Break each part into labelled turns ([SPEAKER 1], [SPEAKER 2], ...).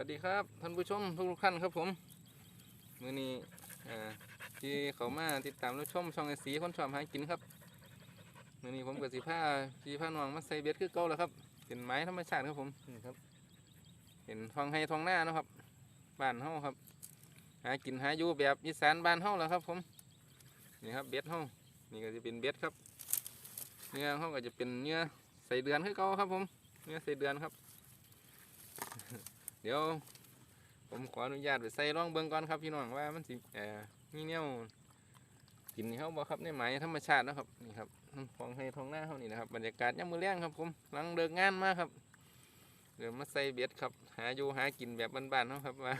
[SPEAKER 1] วัสดีครับท่านผู้ชมทุกท่านครับผมมื้อนี้อ่าที่เขามาติดตามรับชมช่องไอสีคนชอบหากินครับมื้อนี้ผมกับสีผ้าสีผ้าน้องมาใส่เบ็ดคือเก่าแล้วครับเป็นไม้ธรรมชาติครับผมนี่ครับ เห็นทองให้ทองหน้าเนาะครับบ้านเฮาครับ หากินหาอยู่แบบอีสานบ้านเฮาแล้วครับ ผมนี่ครับเบ็ดเฮานี่ก็จะเป็นเบ็ดครับเนื้อเฮาก็จะเป็นเนื้อใส่เดือนคือเก่าครับ ผม เนื้อใส่เดือนครับ เดี๋ยว ผมขออนุญาตไปใส่ร่องเบิ่งก่อนครับพี่น้องว่ามันสิเอ่อมีแนวกินนี่เขาบ่ครับในไหมายธรรมชาตินะครับนี่ครับของให้ทองหน้าเขานี่นะครับบรรยากาศยามมื้อแรงครับผมหลังเลิกงานมาครับเดี๋ยวมาใส่เบ็ดครับ หาอยู่หากินแบบบ้านๆเนาะครับว่า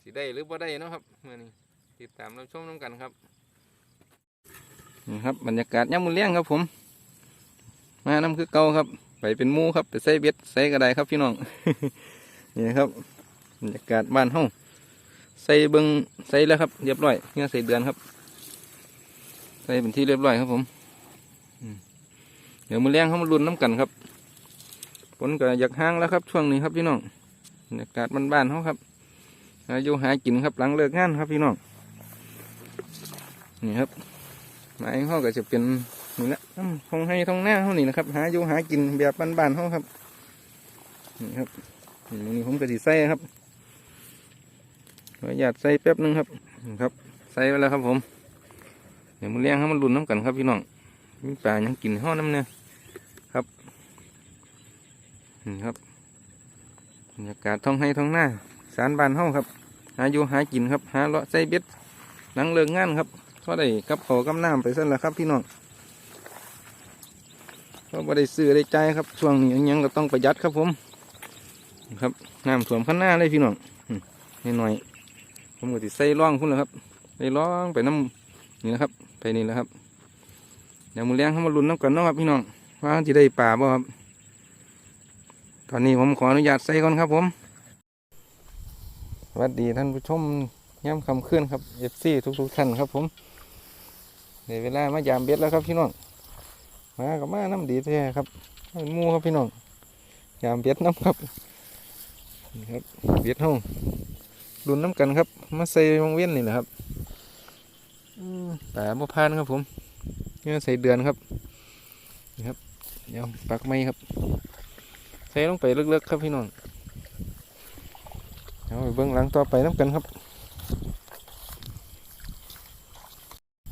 [SPEAKER 1] สิได้หรือบ่ได้นะครับเมื่อนี้ติดตามรับชมน้ำกันครับนี่ครับบรรยากาศยามมื้อแรงครับผม มาน้ำคือเก่าครับ ไปเป็นมูครับไปใส่เบ็ดใส่กระไดครับพี่น้องนี่ครับบรรยากาศบ้านเฮาใส่เบิงใส่แล้วครับเรียบร้อยเนี่ยใส่เดือนครับ ใส่เป็นที่เรียบร้อยครับผมเดี๋ยวมือแรงเขามาลุ้นน้ำกันครับฝนก็อยากห้างแล้วครับ ช่วงนี้ครับพี่น้องบรรยากาศบ้านๆเขาครับอายุหากินครับหลังเลิกงานครับพี่น้องนี่ครับไม้เขาก็จะเป็น นี่แหละอืมทงให้ทองหน้าเขานี่นะครับ หาอยู่หากินแบบบ้านๆเขาครับ นี่ครับนี่นี่ผมก็สิใส่ครับขออนุญาตใส่แป๊บนึงครับนี่ครับ ใส่ไปแล้วครับผม เดี๋ยวมันเลี้ยงให้มันรุนน้ำกันครับพี่น้องมีปลายังกินห้อน้ำเนี่ยครับ นี่ครับบรรยากาศท้องให้ท้องหน้า สารบ้านเฮาครับ หาอยู่หากินครับ หาเลาะใส่เบ็ดหลังเลิกงานครับก็ได้กับเขากับน้ำไปสั่นละครับพี่น้อง ก็บ่ได้ซื้อได้ใจครับช่วงนี้ยังก็ต้องประหยัดครับผมครับน้ำท่วมข้างหน้าเลยพี่น้องนิดหน่อย ผมก็ติใส่ร่องพุ่นแหละครับใส่ร่องไปน้ำนี่นะครับ ไปนี่แหละครับเดี๋ยวมือเลี้ยงเขามาลุ้นน้ำกันนะครับพี่น้องว่าจะได้ป่าบ่ครับ ตอนนี้ผมขออนุญาตใส่ก่อนครับผมสวัสดีท่านผู้ชมย่ำคำขึ้นครับเอฟซีทุกๆท่านครับผมในเวลามายามเบ็ดแล้วครับพี่น้อง มากับมาน้ำดีแท้ครับเป็นหมูครับพี่น้องยามเบียดน้ำครับนี่ครับเบียดห้องรุนน้ำกันครับ มาใส่วงเวียนนี่แหละครับอืมแต่บ่พานครับผมเนี่ยใส่เดือนครับนี่ครับ เดี๋ยวปักไม้ครับ ใส่ลงไปลึกๆครับพี่น้องเดี๋ยวไปเบื้องหลังต่อไปน้ำกันครับ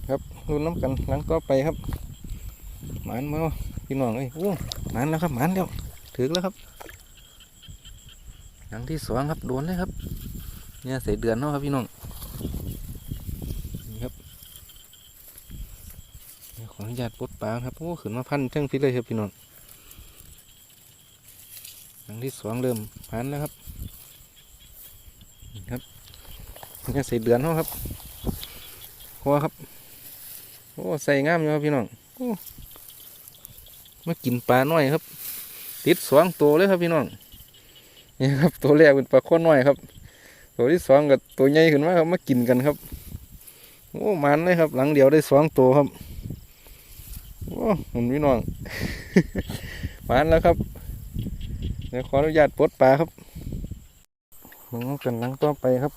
[SPEAKER 1] ครับรุนน้ำกันหลังต่อไปครับ หมันมาพี่น้องเอ้ยโอ้หมันแล้วครับหมันแล้วถึกแล้วครับหลังที่สองครับโดนเลยครับ เนี่ยใส่เดือนเนาะครับพี่น้องนี่ครับขออนุญาตปลดปลาครับโอ้ขึ้นมาพันเท่งพิษเลยครับพี่น้องหลังที่สองเริ่มหมันแล้วครับนี่ครับเนี่ยใส่เดือนเนาะครับพอครับโอ้ใส่งามอยู่ครับพี่น้องอู้ มากินปลาน้อยครับ ติดสองตัวเลยครับพี่น้องนี่ครับตัวแรกเป็นปลาข้อน้อยครับ ตัวที่สองกับตัวใหญ่ขึ้นมาครับมากินกันครับโอ้มันเลยครับ หลังเดียวได้สองตัวครับโอ้หุ่นพี่น้องมันแล้วครับเดี๋ยวขออนุญาตปลดปลาครับมึงกันหลังต่อไปครับ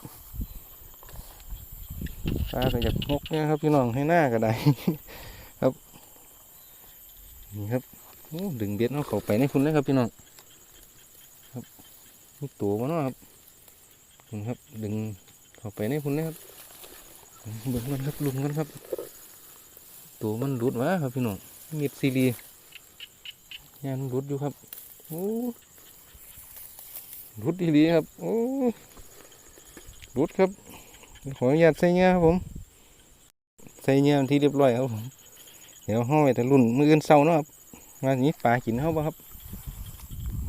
[SPEAKER 1] ปลาก็อยากงกเนี่ยครับพี่น้องให้หน้าก็ได้ ครับนี่ครับ ดึงเบ็ดเอาเข้าไปในคุณเลยครับพี่น้องครับนี่ตัวมันเนาะครับนี่ครับ ดึงเข้าไปในคุณเลยครับเบิ่งมันครับลุมกันครับ ตัวมันหลุดมาครับพี่น้องมีดซีรียานหลุดอยู่ครับโอ้หลุดดีๆครับโอ้หลุดครับ ขออนุญาตใส่เงี้ยครับผมใส่เงี้ยที่เรียบร้อยครับผมเดี๋ยวห้อยแต่รุ่นมืออื่นเศร้าเนาะครับ มาอย่างนี้ปลากินเขาบ่ครับ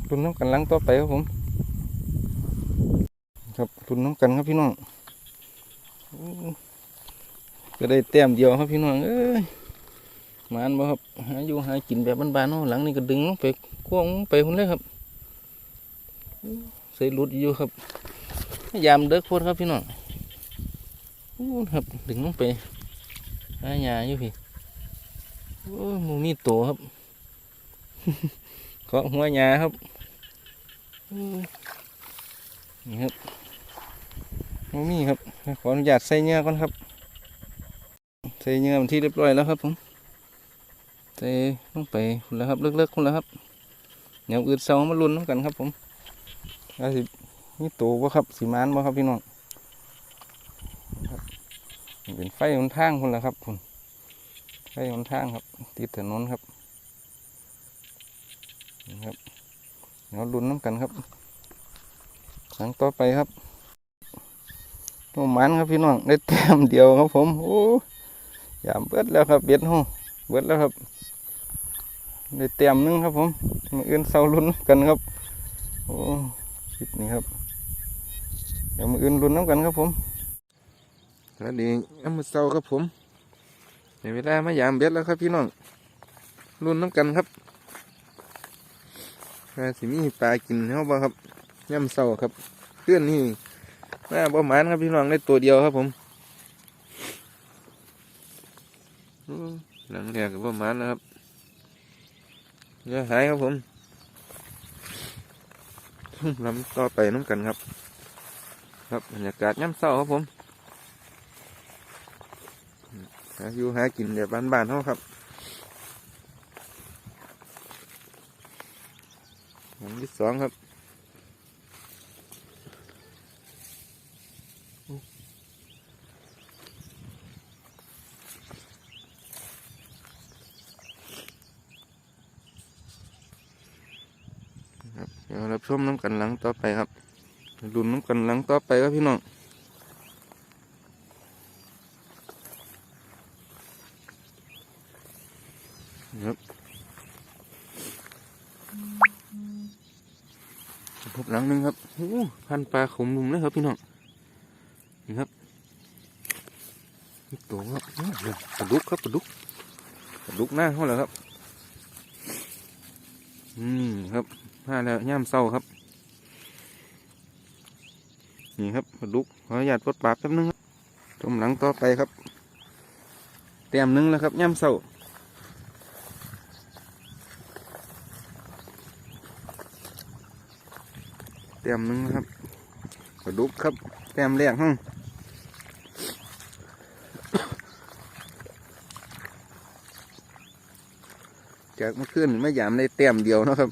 [SPEAKER 1] รุนน้ำกันหลังต่อไปครับผม ครับรุนน้ำกันครับพี่น้องก็ได้แต้มเดียวครับพี่น้องเอ้ยมานบ่ครับหาอยู่หากินแบบบ้านๆเนาะหลังนี้ก็ดึงลงไปควงลงไปคนเลยครับใส่หลุดอยู่ครับยามเด็กพดครับพี่น้องอู้ครับดึงลงไปหาหญ้าอยู่พี่โอ้ยมูมีโตครับ เคาะหัวหยาครับอืมนี่ครับโอ้มีครับ ขออนุญาตใส่เนื้อก่อนครับ ใส่เนื้อมันที่เรียบร้อยแล้วครับผมใส่ลงไปคุณแล้วครับเลิกๆคุณแล้วครับเดี๋ยวอืดเซามาลุ้นน้ำกันครับผมว่าสิมีตัวบ่ครับสีมานบ่ครับพี่น้องครับนี่เป็นไฟหนทางคุณแล้วครับคุณไฟหนทางครับติดถนนครับนี่ครับ เดี๋ยวลุ้นน้ำกันครับครั้งต่อไปครับตัวมันครับพี่น้องได้แต้มเดียวครับผมโอ้ยามเบิดแล้วครับเบ็ดห้องเบิดแล้วครับได้แต้มหนึงครับผมมาเอื้อนเสาลุ้นกันครับ โอ้คลิปนี้ครับ เดี๋ยวมาเอื้อนลุ้นน้ำกันครับผมแล้วดีน้ำมือเสาครับผมในเวลามายามเบ็ดแล้วครับพี่น้องลุ้นน้ำกันครับ ว่าสิมีปลากินเขาบ่ครับย่ำเสาครับเพื่อนนี่น่าประมาณครับพี่น้องได้ตัวเดียวครับผมหลังแรกก็ประมาณนะครับเดี๋ยวหายครับผมลำต่อไปน้ำกันครับ ครับบรรยากาศย่ำเศร้าครับผมหาอยู่หากินแบบบ้านๆเขาครับอันที่ สองครับครับเดี๋ยวรับชมน้ำกันหลังต่อไปครับลุ้นน้ำกันหลังต่อไปครับพี่น้องครับ พบหลังหนึ่งครับโอ้พันปลาขมมุมเลยครับพี่น้องนี่ครับนี่ตัวครับปลาดุกครับปลาดุกปลาดุกหน้าเขาแล้วครับ อืมครับมาแล้วย่ามเศร้าครับ นี่ครับปลาดุกขออนุญาตปลดปากแป๊บนึงครับชมหลังต่อไปครับเต็มหนึงแล้วครับย่ามเศร้า ต็มหนึงครับปลาดุกครับเต็มแรกห้องจากเมื่อคืนไม่ยามได้เต็มเดียวนะครับ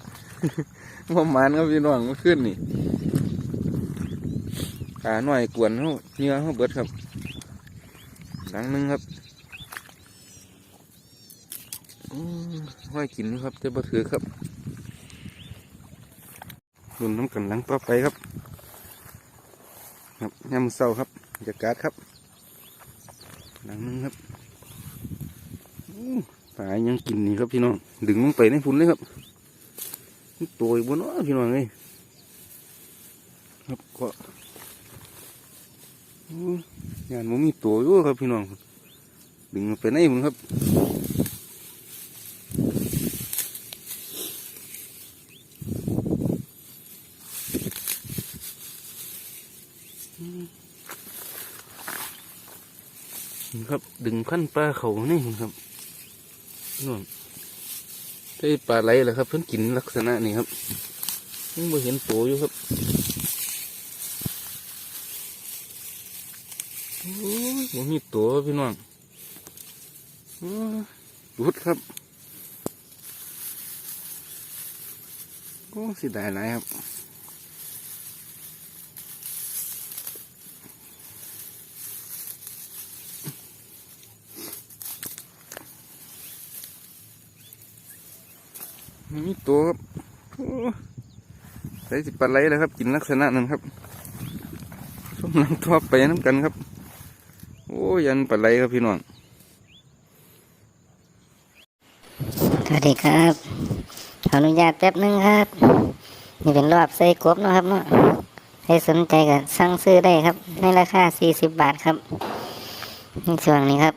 [SPEAKER 1] ประมาณครับพี่น้องเมื่อคืนนี่ขาหน่อยกวนเขาเนื้อเขาเบิดครับหลังหนึงครับห้อยกินครับแต่บ่ถือครับ รุ่นน้ำกันหลังต่อไปครับ ครับยามมื้อเศร้าครับบรรยากาศครับ หลังนึงครับปลายังกินนี่ครับพี่น้องดึงลงไปในพุ่นเลยครับมันตัวบนน้อพี่น้องเลยครับก็อู้ยานมันมีตัวอยู่ครับพี่น้องดึงลงไปในพุ่นครับ นี่ครับ ดึงขั้นปลาเขานี่ครับพี่น้องใช่ปลาไหลเหรอครับ เพิ่นกินลักษณะนี้ครับยังไม่เห็นตัวอยู่ครับโอ้ยมีตัวพี่น้องรุดครับ โอ้สิได้หลายครับ มี ตัวครับใส่สิปลาไหลแล้วครับ กินลักษณะนั้นครับช่วงนั้นทั่วไปน้ำกันครับ โอ้ยันปลาไหลครับพี่น้อง
[SPEAKER 2] สวัสดีครับขออนุญาตแป๊บนึงครับ นี่เป็นรอบใส่กบนะครับเนาะใครสนใจก็สั่งซื้อได้ครับ ในราคา 40 บาทครับในช่วงนี้ครับ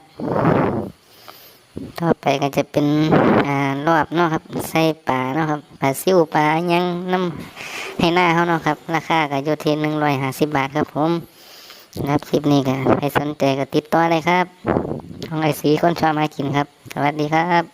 [SPEAKER 2] ต่อไปก็จะเป็นอ่ารอบเนาะครับ ใส่ปลาเนาะครับปลาซิวปลายังน้ำให้หน้าเขาเนาะครับ ราคาก็อยู่ที่งลอยห้าสิบบาทครับผมครับคลิปนี้ก็ใครสนใจก็ติดต่อเลยครับของไอซีคนชอบมากินครับ สวัสดีครับ